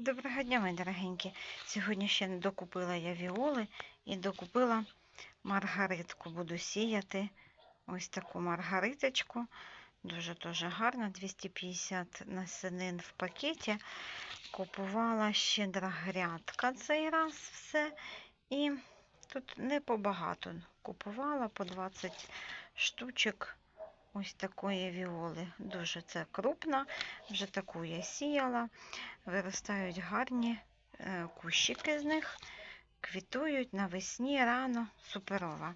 Доброго дня, мої дорогенькі. Сьогодні ще не докупила я віоли і докупила маргаритку. Буду сіяти ось таку маргариточку. Дуже дуже гарна. 250 насенин в пакеті. Купувала щедра грядка цей раз все. І тут не побагато. Купувала по 20 штучок ось такої віоли. Дуже це крупна. Вже таку я сіяла. Виростають гарні е, кущики з них, квітують навесні рано, суперова.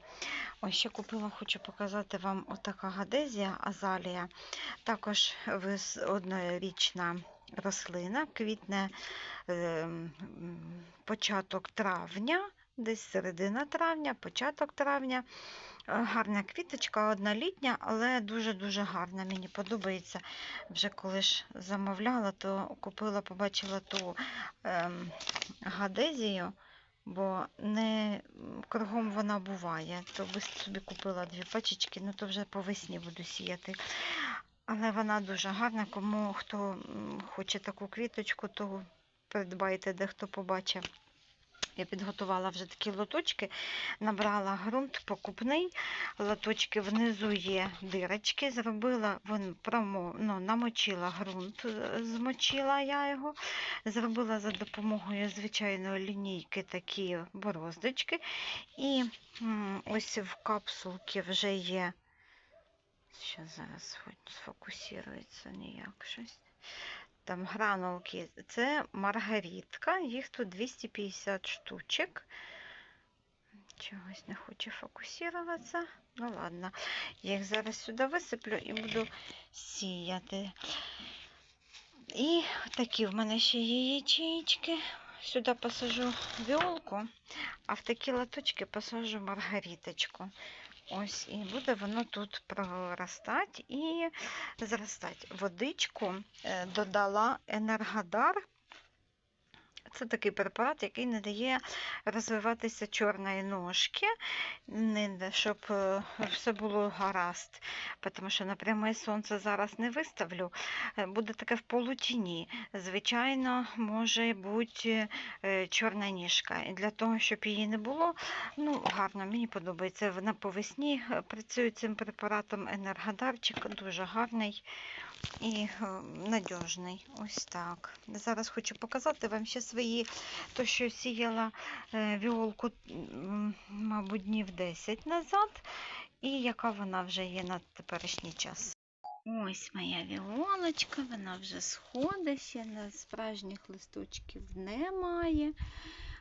Ось ще купила, хочу показати вам отака гадезія азалія. Також однорічна рослина, квітне е, початок травня, десь середина травня, початок травня. Е, Гарна квіточка, однолітня, але дуже-дуже гарна. Мені подобається. Вже коли ж замовляла, то купила, побачила ту ем, гадезію, бо не кругом вона буває. То би собі купила дві пачечки, ну то вже по весні буду сіяти. Але вона дуже гарна. Кому хто хоче таку квіточку, то придбайте, де хто побачив. Я підготувала вже такі лоточки, набрала ґрунт покупний, лоточки внизу є дирочки, зробила, вон, промо, ну, намочила ґрунт, е, змочила я його, зробила за допомогою звичайної лінійки такі бороздочки. І ось в капсулці вже є, зараз сфокусується ніяк щось. Там гранулки. Це маргаритка, їх тут 250 штучок. Чогось не хоче фокусуватися. Ну ладно, я їх зараз сюди висиплю і буду сіяти. І такі в мене ще є ячеїчки. Сюди посажу віолку, а в такі латочки посажу маргариточку. Ось, і буде воно тут проростати і зростати. Водичку е, додала Енергодар. Це такий препарат, який не дає розвиватися чорної ножки, щоб е, все було гаразд. Тому що на пряме сонце зараз не виставлю. Е, Буде таке в полутіні. Звичайно, може бути е, чорна ніжка. І для того, щоб її не було, ну, гарно, мені подобається. Вона по весні е, працює цим препаратом енергодарчик, дуже гарний і надіжний. Ось так. Зараз хочу показати вам ще свої, то що сіяла е, віолку, мабуть, днів 10 назад, і яка вона вже є на теперішній час. Ось моя віолочка, вона вже сходить, ще на справжніх листочків немає.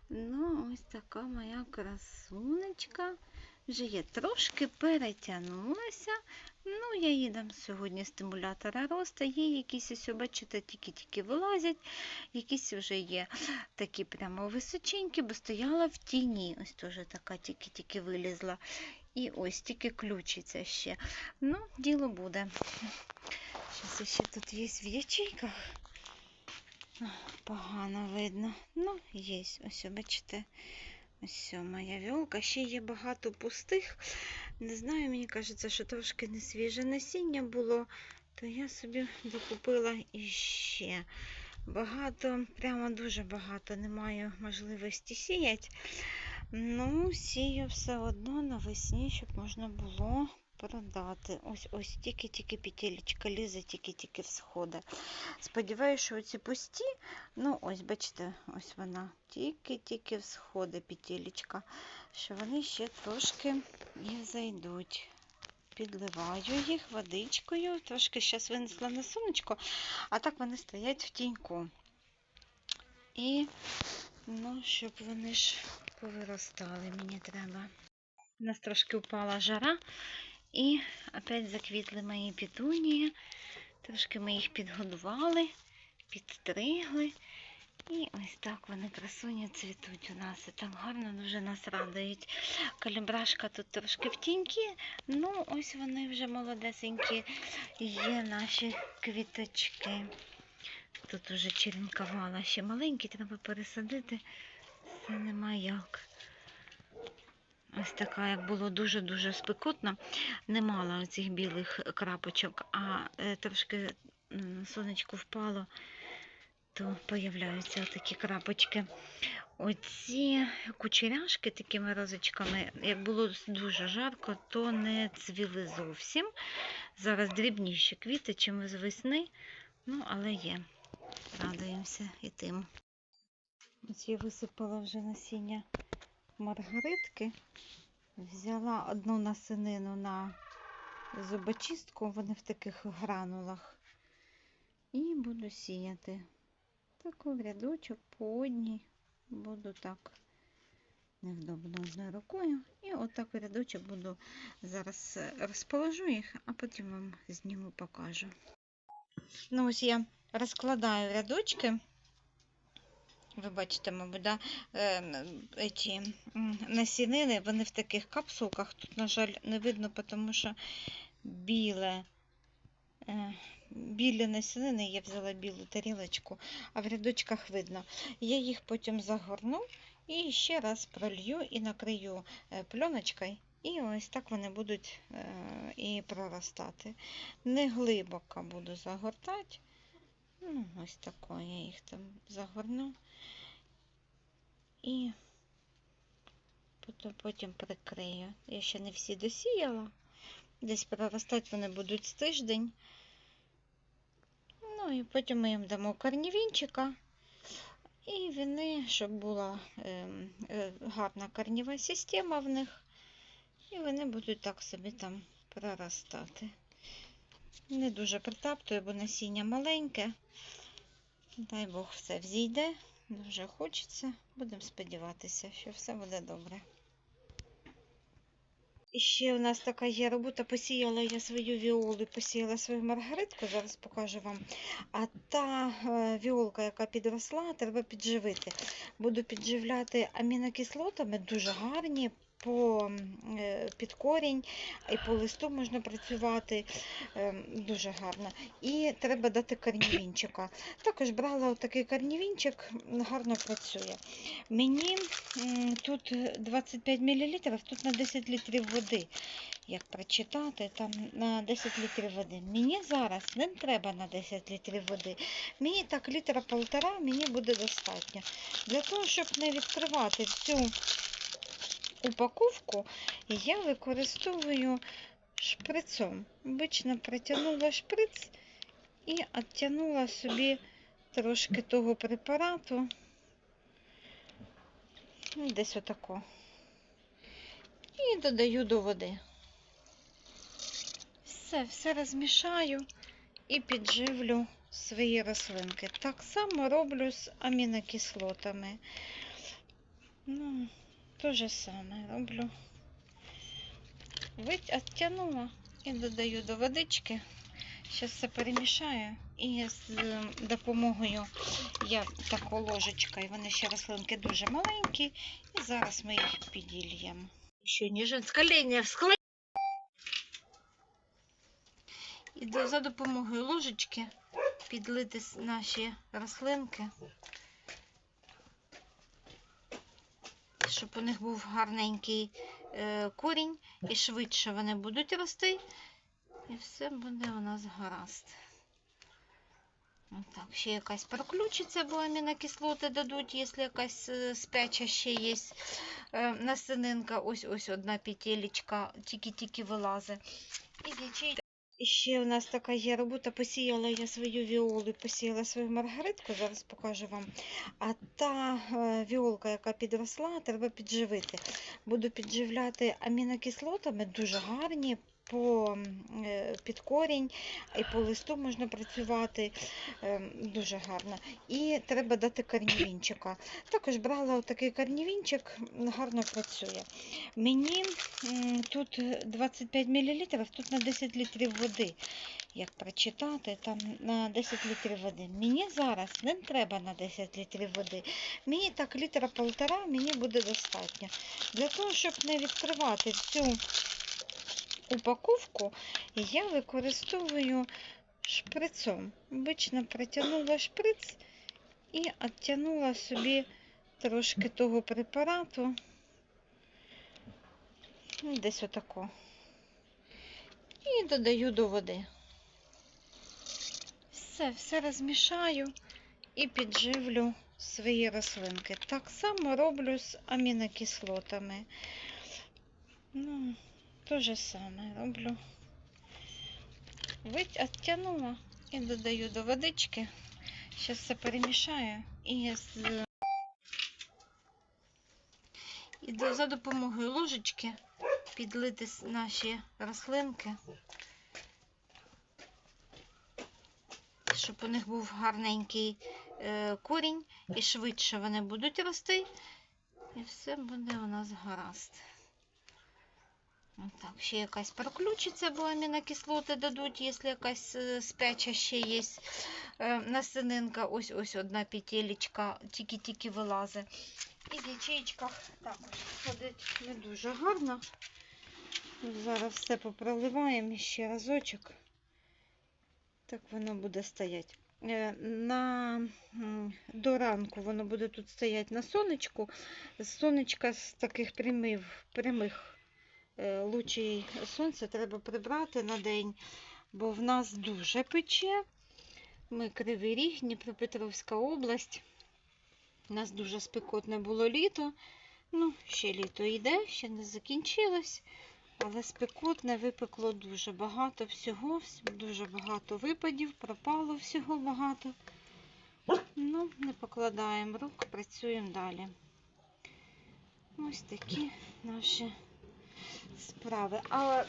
Ну, ось така моя красунечка. Вже є трошки перетягнулася. Ну, я їй дам сьогодні стимулятора росту. Є якісь ось, бачите, тільки-тільки вилазять, якісь вже є такі прямо височенькі, бо стояла в тіні. Ось теж така тільки-тільки вилізла. І ось тільки ключиться ще. Ну, діло буде. Зараз ще тут є в ячейках. Погано видно. Ну, є. Ось, бачите. Ось моя віолка. Ще є багато пустих. Не знаю, мені кажеться, що трошки не свіже насіння було, то я собі докупила іще. Багато, прямо дуже багато не маю можливості сіяти. Ну, сію все одно навесні, щоб можна було продати. Ось ось тільки-тільки петелечка лізе, тільки-тільки всходи. Сподіваюся, що ці пусті, ну ось, бачите, ось вона тільки-тільки всходи петелечка, що вони ще трошки і зайдуть. Підливаю їх водичкою, трошки зараз винесла на сонечко, а так вони стоять в тіньку. І, ну, щоб вони ж повиростали, мені треба. У нас трошки упала жара, і опять заквітли мої петунії. Трошки ми їх підгодували, підстригли. І ось так вони красуні цвітуть у нас. І так гарно дуже нас радують. Калібрашка тут трошки в тінькі. Ну, ось вони вже молодесенькі. Є наші квіточки. Тут уже черенкувала ще маленькі, треба пересадити. Це нема як. Ось така, як було дуже-дуже спекотно, не мала оцих білих крапочок, а е, трошки сонечко впало, то появляються такі крапочки. Оці кучеряшки такими розочками, як було дуже жарко, то не цвіли зовсім. Зараз дрібніші квіти, чим з весни, ну, але є. Радуємося і тим. Ось я висипала вже насіння маргаритки. Взяла одну насинину на зубочистку, вони в таких гранулах. І буду сіяти. Таку в рядочок по одній. Буду так невдобно одною рукою. І отак в рядочок буду зараз розположу їх, а потім вам зніму покажу. Ну ось я розкладаю рядочки. Ви бачите, мабуть, да? е, ці насінини, вони в таких капсулках. Тут, на жаль, не видно, тому що біле. е, Білі насінини, я взяла білу тарілочку, а в рядочках видно. Я їх потім загорну і ще раз пролью і накрию е, пленочкою. І ось так вони будуть е, і проростати. Не глибоко буду загортати. Ну, ось тако я їх там загорну. І потім, прикрию. Я ще не всі досіяла. Десь проростати вони будуть з тиждень. Ну і потім ми їм дамо корнівінчика. І вони, щоб була ем, е, гарна корнєва система в них. І вони будуть так собі там проростати. Не дуже притаптую, бо насіння маленьке. Дай Бог все взійде. Дуже хочеться. Будемо сподіватися, що все буде добре. І ще у нас така є робота. Посіяла я свою віолу, посіяла свою маргаритку, зараз покажу вам. А та е, віолка, яка підросла, треба підживити. Буду підживляти амінокислотами, дуже гарні. По, е, під корінь і по листу можна працювати е, дуже гарно. І треба дати корнівінчика. Також брала отакий корнівінчик, гарно працює. Мені тут 25 мл, тут на 10 літрів води. Як прочитати, там на 10 літрів води. Мені зараз не треба на 10 літрів води. Мені так літра полтора мені буде достатньо. Для того, щоб не відкривати цю упаковку, я використовую шприцом. Обично протягнула шприц і відтягнула собі трошки того препарату. Ну, Десь отако. І додаю до води. Все, все розмішаю і підживлю свої рослинки. Так само роблю з амінокислотами. Ну, те же саме роблю. Відтягнула і додаю до водички. Зараз все перемішаю і з е, допомогою я таку ложечкою, вони ще рослинки дуже маленькі, і зараз ми їх підільємо. Ще не женське лінія склад. І за допомогою ложечки підлити наші рослинки, щоб у них був гарненький е, корінь і швидше вони будуть рости. І все буде у нас гаразд. Отак, ще якась проключиться, бо амінокислоти дадуть, якщо якась е, спяча ще є е, насининка. Ось ось одна петелечка, тільки-тільки вилазить. І ще у нас така є робота. Посіяла я свою віолу, посіяла свою маргаритку, зараз покажу вам. А та е, віолка, яка підросла, треба підживити. Буду підживляти амінокислотами, дуже гарні. По е, під корінь і по листу можна працювати е, дуже гарно. І треба дати корнівінчика. Також брала отакий корнівінчик, гарно працює. Мені тут 25 мл, тут на 10 літрів води. Як прочитати, там на 10 літрів води. Мені зараз не треба на 10 літрів води. Мені так літра полтора мені буде достатньо. Для того, щоб не відкривати цю упаковку, я використовую шприцом. Обично протягнула шприц і відтягнула собі трошки того препарату. Ну, Десь отако. І додаю до води. Все, все розмішаю і підживлю свої рослинки. Так само роблю з амінокислотами. Ну, те же саме роблю. Вить, оттянула і додаю до водички. Зараз все перемішаю і з... І за допомогою ложечки підлити наші рослинки, щоб у них був гарненький е, корінь і швидше вони будуть рости, і все буде у нас гаразд. Так, ще якась проключиться, бо амінокислоти дадуть, якщо якась е, спяча ще є е, насининка. Ось ось одна петелечка тільки-тільки вилазить. І в ячеїчках також ходить не дуже гарно. Зараз все попроливаємо ще разочок. Так воно буде стояти. Е, На, до ранку воно буде тут стояти на сонечку. Сонечка з таких прямих, прямих е, лучей сонця треба прибрати на день, бо в нас дуже пече. Ми Кривий Ріг, Дніпропетровська область. У нас дуже спекотне було літо. Ну, ще літо йде, ще не закінчилось. Але спекотне випекло дуже багато всього, дуже багато випадів, пропало всього багато. Ну, не покладаємо рук, працюємо далі. Ось такі наші справи. А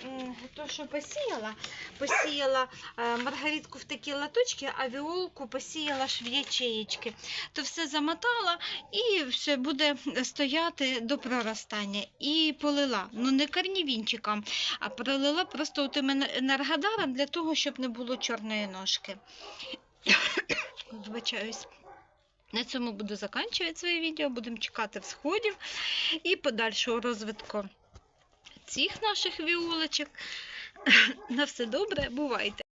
то, що посіяла, посіяла е, маргаритку в такі латочки, а віолку посіяла ж в ячеїчки. То все замотала і все буде стояти до проростання. І полила. Ну не корнівінчиком, а пролила просто тим енергодаром для того, щоб не було чорної ножки. Вибачаюсь. На цьому буду закінчувати своє відео. Будемо чекати всходів і подальшого розвитку цих наших віолочок. На все добре, бувайте!